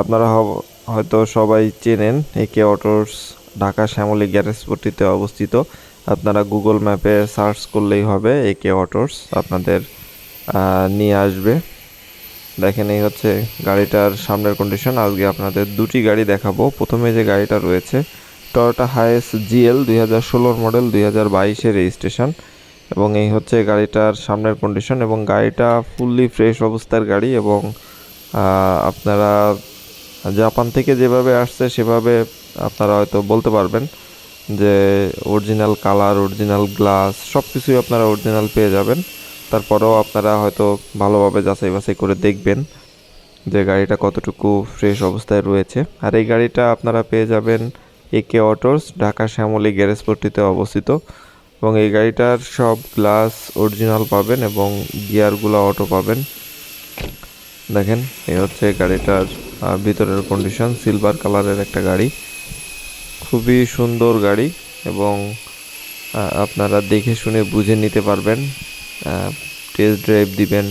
আপনারা হয়তো সবাই চেনেন A K autos Dhaka Shyamoli garage পট্টিতে অবস্থিত। আপনারা গুগল ম্যাপে সার্চ করলেই হবে একে অটোস আপনাদের নিয়ে আসবে। দেখেন এই হচ্ছে গাড়িটার সামনের কন্ডিশন আজকে আপনাদের দুটি গাড়ি দেখাবো। প্রথমে যে গাড়িটা রয়েছে টয়োটা হাইস জিএল দুই হাজার ষোলোর মডেল দুই হাজার বাইশের রেজিস্ট্রেশন এবং এই হচ্ছে গাড়িটার সামনের কন্ডিশন এবং গাড়িটা ফুললি ফ্রেশ অবস্থার গাড়ি এবং আপনারা জাপান থেকে যেভাবে আসছে, সেভাবে আপনারা হয়তো বলতে পারবেন যে অরিজিনাল কালার অরিজিনাল গ্লাস সব কিছুই আপনারা অরিজিনাল পেয়ে যাবেন। তারপরেও আপনারা হয়তো ভালোভাবে যাচাই বাছাই করে দেখবেন যে গাড়িটা কতটুকু ফ্রেশ অবস্থায় রয়েছে। আর এই গাড়িটা আপনারা পেয়ে যাবেন A K autos Dhaka Shyamoli garage পট্টিতে অবস্থিত। এবং এই গাড়িটার সব গ্লাস অরিজিনাল পাবেন এবং গিয়ারগুলো অটো পাবেন। দেখেন, এই হচ্ছে গাড়িটার ভিতরের কন্ডিশন সিলভার কালারের একটা গাড়ি। খুবই সুন্দর গাড়ি এবং আপনারা দেখে শুনে বুঝে নিতে পারবেন। টেস্ট ড্রাইভ দিবেন।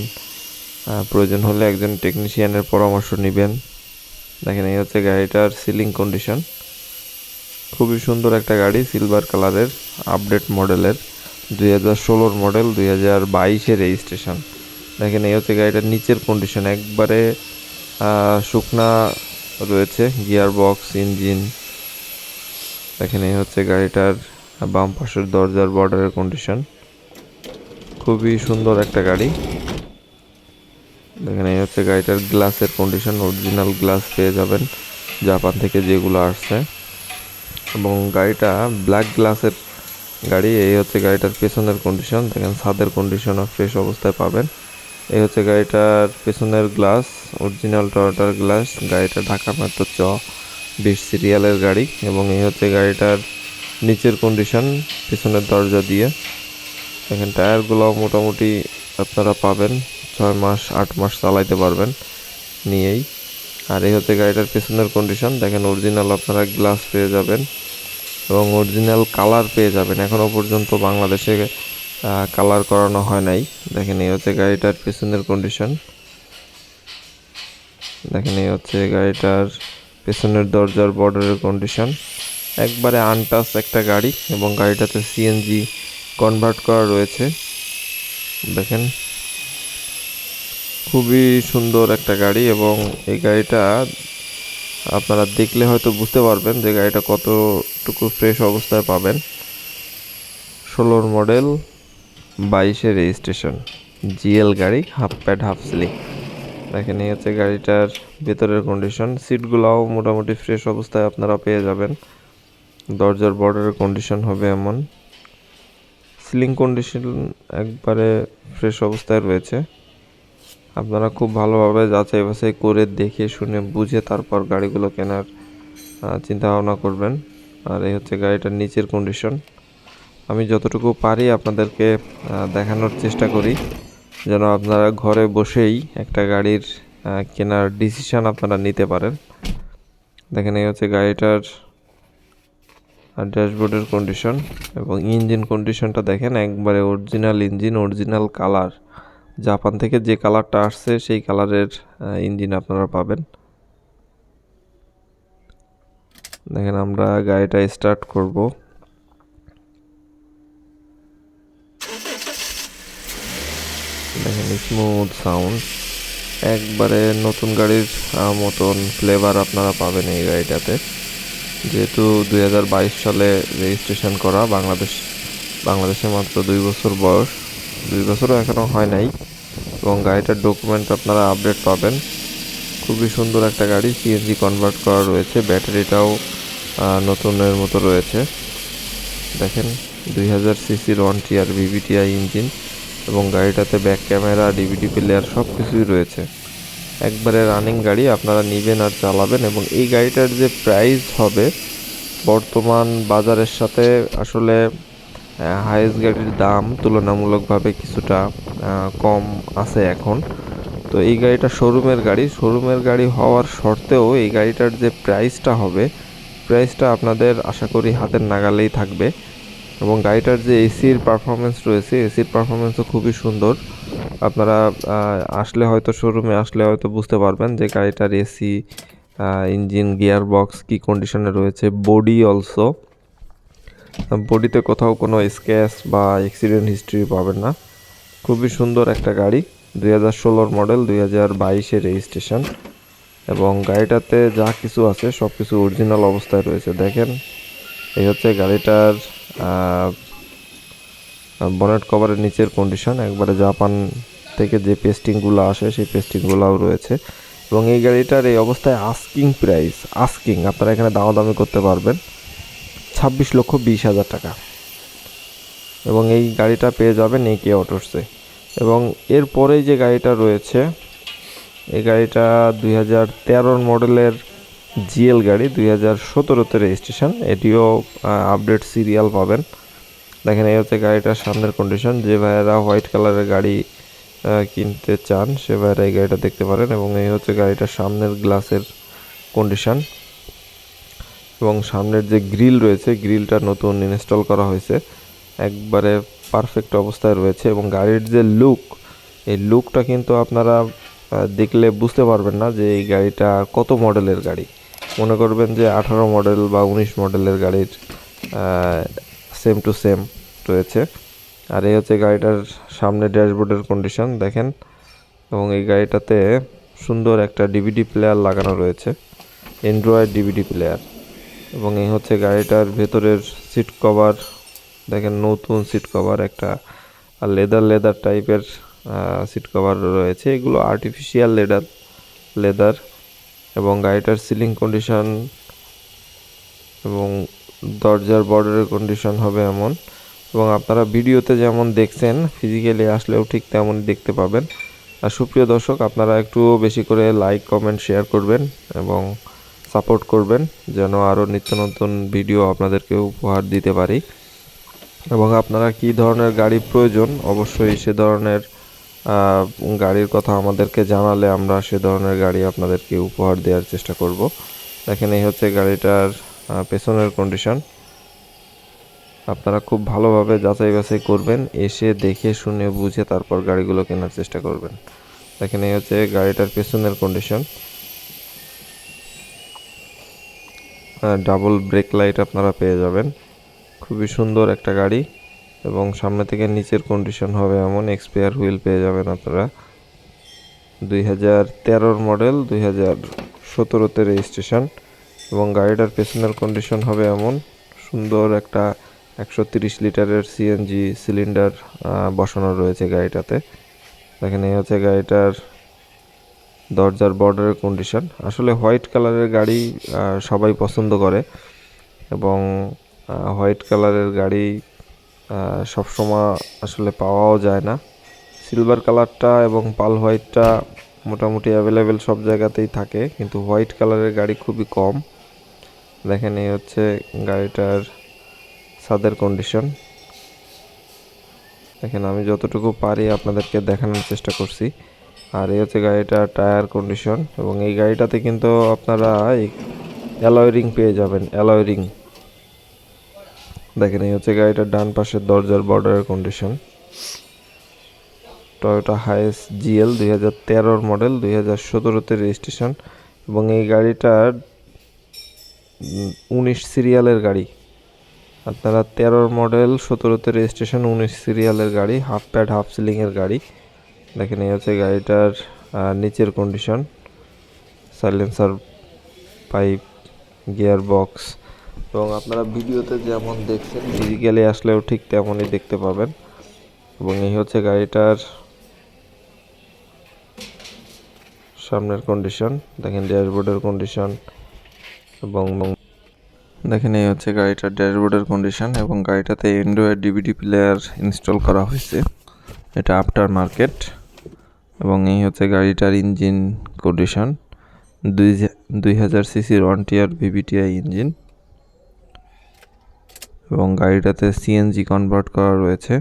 প্রয়োজন হলে একজন টেকনিশিয়ানের পরামর্শ নেবেন। দেখেন, এই হচ্ছে গাড়িটার সিলিং কন্ডিশন খুবই সুন্দর একটা গাড়ি সিলভার কালারের আপডেট মডেলের দুই হাজার ষোলোর মডেল দুই হাজার বাইশের রেজিস্ট্রেশন দেখেন, এই হচ্ছে গাড়িটার নিচের কন্ডিশন একবারে শুকনা রয়েছে গিয়ার বক্স ইঞ্জিন। এখানে হচ্ছে গাড়িটার বাম পাশের দরজার বর্ডারের কন্ডিশন খুবই সুন্দর একটা গাড়ি। দেখেন এই হচ্ছে গাড়িটার গ্লাসের কন্ডিশন অরিজিনাল গ্লাস পেয়ে যাবেন, জাপান থেকে যেগুলো আসছে। এবং গাড়িটা ব্ল্যাক গ্লাসের গাড়ি, এই হচ্ছে গাড়িটার পেছনের কন্ডিশন দেখেন ছাদের কন্ডিশনও ফ্রেশ অবস্থায় পাবেন। এই হচ্ছে গাড়িটার পেছনের গ্লাস অরিজিনাল টয়োটার গ্লাস, গাড়িটা ঢাকা মাত্র চ, বিশ সিরিয়ালের গাড়ি এবং এই হচ্ছে গাড়িটার নিচের কন্ডিশন পেছনের দরজা দিয়ে। দেখেন, টায়ারগুলো মোটামুটি আপনারা পাবেন, ছয় মাস, আট মাস চালাইতে পারবেন নিয়েই। আর এই হচ্ছে গাড়িটার পেছনের কন্ডিশন দেখেন অরিজিনাল আপনারা গ্লাস পেয়ে যাবেন এবং অরিজিনাল কালার পেয়ে যাবেন। এখনও পর্যন্ত বাংলাদেশে কালার করানো হয় নাই। দেখেন এই হচ্ছে গাড়িটার পেছনের কন্ডিশন দেখেন এই হচ্ছে গাড়িটার পেছনের দরজার বর্ডারের কন্ডিশন একবারে আনটাস একটা গাড়ি এবং গাড়িটাতে সিএনজি কনভার্ট করা রয়েছে। দেখেন, খুবই সুন্দর একটা গাড়ি এবং এই গাড়িটা আপনারা দেখলে হয়তো বুঝতে পারবেন যে গাড়িটা কতটুকু ফ্রেশ অবস্থায় পাবেন। ষোলোর মডেল বাইশে রেজিস্ট্রেশন। জিএল গাড়ি, হাফ প্যাড, হাফ স্লিং দেখেন, এই হচ্ছে গাড়িটার ভেতরের কন্ডিশন সিটগুলোও মোটামুটি ফ্রেশ অবস্থায় আপনারা পেয়ে যাবেন। দরজার বর্ডারের কন্ডিশন হবে এমন। সিলিং কন্ডিশন একবারে ফ্রেশ অবস্থায় রয়েছে। আপনারা খুব ভালোভাবে যাচাই বাছাই করে দেখে শুনে বুঝে তারপর গাড়িগুলো কেনার চিন্তা ভাবনা করবেন। আর এই হচ্ছে গাড়িটার নিচের কন্ডিশন আমি যতটুকু পারি আপনাদেরকে দেখানোর চেষ্টা করি, যেন আপনারা ঘরে বসেই একটা গাড়ির কেনার ডিসিশান আপনারা নিতে পারেন। দেখেন, এই হচ্ছে গাড়িটার ড্যাশবোর্ডের কন্ডিশন এবং ইঞ্জিন কন্ডিশনটা দেখেন, একবারে original engine original colour Japan থেকে যে কালারটা আসছে, সেই কালারের ইঞ্জিন আপনারা পাবেন। দেখেন, আমরা গাড়িটা স্টার্ট করব দেখেন স্মুথ সাউন্ড একবারে নতুন গাড়ির মতন ফ্লেভার আপনারা পাবেন এই গাড়িটাতে। যেহেতু দু হাজার বাইশ সালে রেজিস্ট্রেশন করা, বাংলাদেশ, বাংলাদেশে মাত্র দুই বছর বয়স। দুই বছরও এখনও হয় নাই। এবং গাড়িটার ডকুমেন্ট আপনারা আপডেট পাবেন। খুবই সুন্দর একটা গাড়ি সিএনজি কনভার্ট করা রয়েছে। ব্যাটারিটাও নতুনের মতো রয়েছে। দেখেন, দুই হাজার সিসির ওয়ান টিআর ভিভিটিআই ইঞ্জিন এবং গাড়িটাতে ব্যাক ক্যামেরা ডিভিডি প্লেয়ার সব কিছুই রয়েছে। একবারে রানিং গাড়ি, আপনারা নেবেন আর চালাবেন এবং এই গাড়িটার যে প্রাইস হবে, বর্তমান বাজারের সাথে আসলে হাইয়েস্ট গাড়ির দাম তুলনামূলকভাবে কিছুটা কম আছে এখন। তো এই গাড়িটা শোরুমের গাড়ি। শোরুমের গাড়ি হওয়ার সত্ত্বেও এই গাড়িটার যে প্রাইসটা হবে প্রাইসটা আপনাদের আশা করি হাতের নাগালেই থাকবে। এবং গাড়িটার যে এসির পারফরমেন্স রয়েছে এসির পারফরমেন্সও খুবই সুন্দর। আপনারা আসলে হয়তো শোরুমে আসলে হয়তো বুঝতে পারবেন যে গাড়িটার এসি ইঞ্জিন গিয়ার বক্স কী কন্ডিশনে রয়েছে। বডি অলসো বডিতে কোথাও কোনো স্ক্যাচ বা অ্যাক্সিডেন্ট হিস্ট্রি পাবেন না। খুবই সুন্দর একটা গাড়ি, দুই হাজার ষোলোর মডেল দুই হাজার বাইশের রেজিস্ট্রেশন এবং গাড়িটাতে যা কিছু আছে সব কিছু অরিজিনাল অবস্থায় রয়েছে। দেখেন, এই হচ্ছে গাড়িটার বনেট কভারের নিচের কন্ডিশন একবারে জাপান থেকে যে পেস্টিংগুলো আসে, সেই পেস্টিংগুলোও রয়েছে। এবং এই গাড়িটার এই অবস্থায় আস্কিং প্রাইস আস্কিং আপনারা এখানে দামাদামি করতে পারবেন। ছাব্বিশ লক্ষ বিশ হাজার টাকা। এবং এই গাড়িটা পেয়ে যাবেন এই কে অটোসে এবং এরপরেই যে গাড়িটা রয়েছে, এই গাড়িটা দুই হাজার তেরোর মডেলের জিএল গাড়ি দুই হাজার সতেরোতে রেজিস্ট্রেশন। এটিও আপডেট সিরিয়াল পাবেন। দেখেন, এই হচ্ছে গাড়িটার সামনের কন্ডিশন যে ভাইয়েরা হোয়াইট কালারের গাড়ি কিনতে চান, সে ভাইয়েরা এই গাড়িটা দেখতে পারেন এবং এই হচ্ছে গাড়িটার সামনের গ্লাসের কন্ডিশন এবং সামনের যে গ্রিল রয়েছে গ্রিলটা নতুন ইনস্টল করা হয়েছে। একবারে পারফেক্ট অবস্থায় রয়েছে এবং গাড়ির যে লুক এই লুকটা কিন্তু আপনারা দেখলে বুঝতে পারবেন না যে এই গাড়িটা কত মডেলের গাড়ি। মনে করবেন যে আঠারো মডেল বা উনিশ মডেলের গাড়ির সেম টু সেম রয়েছে। আর এই হচ্ছে গাড়িটার সামনে ড্যাশবোর্ডের কন্ডিশন দেখেন। এবং এই গাড়িটাতে সুন্দর একটা ডিভিডি প্লেয়ার লাগানো রয়েছে অ্যান্ড্রয়েড ডিভিডি প্লেয়ার এবং এই হচ্ছে গাড়িটার ভেতরের সিট কভার দেখেন নতুন সিট কভার একটা লেদার লেদার টাইপের সিট কভার রয়েছে। এগুলো আর্টিফিশিয়াল লেদার লেদার এবং গাড়িটার সিলিং কন্ডিশন এবং দরজার বর্ডারের কন্ডিশন হবে এমন। এবং আপনারা ভিডিওতে যেমন দেখছেন ফিজিক্যালি আসলেও ঠিক তেমনই দেখতে পাবেন। আর সুপ্রিয় দর্শক, আপনারা একটু বেশি করে লাইক কমেন্ট শেয়ার করবেন এবং সাপোর্ট করবেন, যেন আরও নিত্য নতুন ভিডিও আপনাদেরকে উপহার দিতে পারি। এবং আপনারা কি ধরনের গাড়ি প্রয়োজন? অবশ্যই সে ধরনের গাড়ির কথা আমাদেরকে জানালে আমরা সে ধরনের গাড়ি আপনাদেরকে উপহার দেওয়ার চেষ্টা করব। দেখেন, এই হচ্ছে গাড়িটার পেছনের কন্ডিশন আপনারা খুব ভালোভাবে যাচাই বাছাই করবেন, এসে দেখে শুনে বুঝে তারপর গাড়িগুলো কেনার চেষ্টা করবেন। দেখেন, এই হচ্ছে গাড়িটার পেছনের কন্ডিশন ডাবল ব্রেক লাইট আপনারা পেয়ে যাবেন। খুবই সুন্দর একটা গাড়ি। এবং সামনে থেকে নিচের কন্ডিশন হবে এমন এক্সপায়ার হুইল পেয়ে যাবেন আপনারা। দুই হাজার তেরোর মডেল দুই হাজার সতেরোতে রেজিস্ট্রেশন এবং গাড়িটার পেছনের কন্ডিশন হবে এমন। সুন্দর একটা একশো তিরিশ লিটারের সিএনজি সিলিন্ডার বসানো রয়েছে গাড়িটাতে। দেখেন, এই হচ্ছে গাড়িটার দরজার বর্ডারের কন্ডিশন আসলে হোয়াইট কালারের গাড়ি সবাই পছন্দ করে এবং হোয়াইট কালারের গাড়ি সবসময় আসলে পাওয়াও যায় না। সিলভার কালারটা এবং পাল হোয়াইটটা মোটামুটি অ্যাভেলেবেল সব জায়গাতেই থাকে, কিন্তু হোয়াইট কালারের গাড়ি খুবই কম। দেখেন, এই হচ্ছে গাড়িটার ছাদের কন্ডিশন দেখেন, আমি যতটুকু পারি আপনাদেরকে দেখানোর চেষ্টা করছি। আর এই হচ্ছে গাড়িটার টায়ার কন্ডিশন এবং এই গাড়িটাতে কিন্তু আপনারা অ্যালয় রিং পেয়ে যাবেন অ্যালয় রিং দেখেন, এই হচ্ছে গাড়িটার ডান পাশের দরজার বর্ডারের কন্ডিশন টয়োটা হাইস জিএল দুই হাজার তেরোর মডেল দুই হাজার সতেরোতে রেজিস্ট্রেশন এবং এই গাড়িটার উনিশ সিরিয়ালের গাড়ি। আপনারা তেরোর মডেল সতেরোতে রেজিস্ট্রেশন উনিশ সিরিয়ালের গাড়ি হাফ প্যাড হাফ সিলিংয়ের গাড়ি। দেখেন, এই হচ্ছে গাড়িটার নিচের condition silencer pipe gear box এবং আপনারা ভিডিওতে যেমন দেখছেন ফিজিক্যালি আসলেও ঠিক তেমনই দেখতে পাবেন। এবং এই হচ্ছে গাড়িটার সামনের কন্ডিশন দেখেন ড্যাশবোর্ডের কন্ডিশন এবং দেখেন এই হচ্ছে গাড়িটার ড্যাশবোর্ডের কন্ডিশন এবং গাড়িটাতে অ্যান্ড্রয়েড ডিভিডি প্লেয়ার ইনস্টল করা হয়েছে। এটা আফটার মার্কেট এবং এই হচ্ছে গাড়িটার ইঞ্জিন কন্ডিশন দুই দুই হাজার সিসির ওয়ান টিয়ার ভিভিটিআই ইঞ্জিন এবং গাড়িটাতে সিএনজি কনভার্ট করা রয়েছে।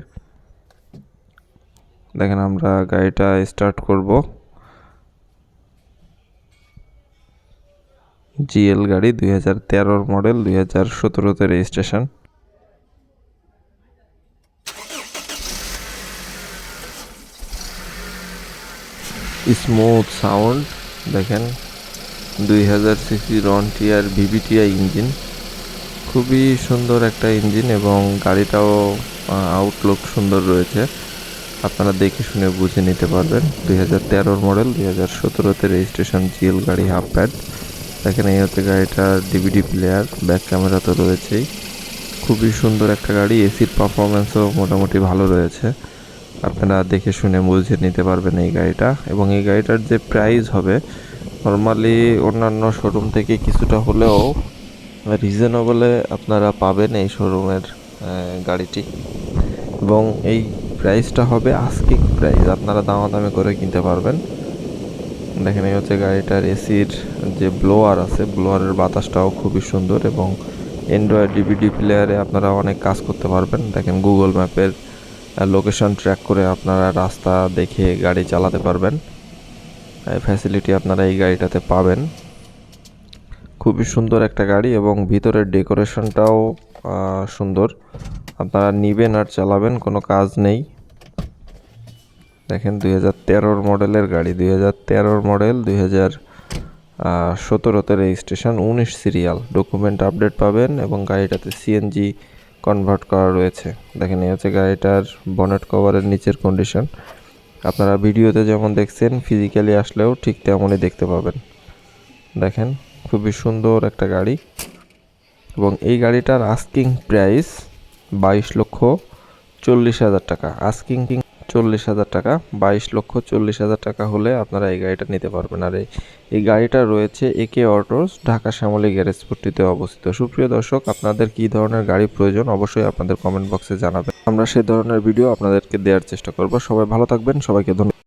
দেখেন আমরা গাড়িটা স্টার্ট করব। জিএল গাড়ি দুই হাজার তেরোর মডেল দুই হাজার সতেরোতে রেজিস্ট্রেশন স্মুথ সাউন্ড দেখেন। দুই হাজার সিসি রন টিয়ার ভিভিটিআই ইঞ্জিন খুবই সুন্দর একটা ইঞ্জিন এবং গাড়িটাও আউটলুক সুন্দর রয়েছে। আপনারা দেখে শুনে বুঝে নিতে পারবেন। দুই হাজার তেরোর মডেল দুই হাজার সতেরোতে রেজিস্ট্রেশন জিএল গাড়ি হাফ প্যাড দেখেন, এই হচ্ছে গাড়িটার ডিভিডি প্লেয়ার ব্যাক ক্যামেরা তো রয়েছেই। খুবই সুন্দর একটা গাড়ি এসির পারফরমেন্সও মোটামুটি ভালো রয়েছে। আপনারা দেখে শুনে বুঝে নিতে পারবেন এই গাড়িটা এবং এই গাড়িটার যে প্রাইস হবে নর্মালি অন্যান্য শোরুম থেকে কিছুটা হলেও রিজনেবলে আপনারা পাবেন এই শোরুমের গাড়িটি। এবং এই প্রাইসটা হবে আস্কিং প্রাইস আপনারা দামাদামি করে কিনতে পারবেন। দেখেন, এই হচ্ছে গাড়িটার এসির যে ব্লোয়ার আছে ব্লোয়ারের বাতাসটাও খুবই সুন্দর এবং অ্যান্ড্রয়েড ডিভিডি প্লেয়ারে আপনারা অনেক কাজ করতে পারবেন। দেখেন গুগল ম্যাপের লোকেশন ট্র্যাক করে আপনারা রাস্তা দেখে গাড়ি চালাতে পারবেন। ফ্যাসিলিটি আপনারা এই গাড়িটাতে পাবেন। খুবই সুন্দর একটা গাড়ি এবং ভিতরের ডেকোরেশনটাও সুন্দর। আপনারা নিবেন আর চালাবেন, কোনো কাজ নেই। দেখেন দুই হাজার তেরোর মডেলের গাড়ি, দুই হাজার তেরোর মডেল, দুই হাজার সতেরোতে রেজিস্ট্রেশন, উনিশ সিরিয়াল। ডকুমেন্ট আপডেট পাবেন এবং গাড়িটাতে সিএনজি কনভার্ট করা রয়েছে। দেখেন, এই হচ্ছে গাড়িটার বনেট কভারের নিচের কন্ডিশন আপনারা ভিডিওতে যেমন দেখছেন ফিজিক্যালি আসলেও ঠিক তেমনই দেখতে পাবেন। দেখেন খুবই সুন্দর একটা গাড়ি। এবং এই গাড়িটার আস্কিং প্রাইস বাইশ লক্ষ চল্লিশ হাজার টাকা। আস্কিং কিং চল্লিশ হাজার টাকা, বাইশ লক্ষ চল্লিশ হাজার টাকা হলে আপনারা এই গাড়িটা নিতে পারবেন। আর এই গাড়িটা রয়েছে A K autos Dhaka Shyamoli garage পট্টিতে অবস্থিত। সুপ্রিয় দর্শক, আপনাদের কি ধরনের গাড়ি প্রয়োজন অবশ্যই আপনাদের কমেন্ট বক্সে জানাবেন। আমরা সেই ধরনের ভিডিও আপনাদেরকে দেওয়ার চেষ্টা করব। সবাই ভালো থাকবেন, সবাইকে ধন্যবাদ।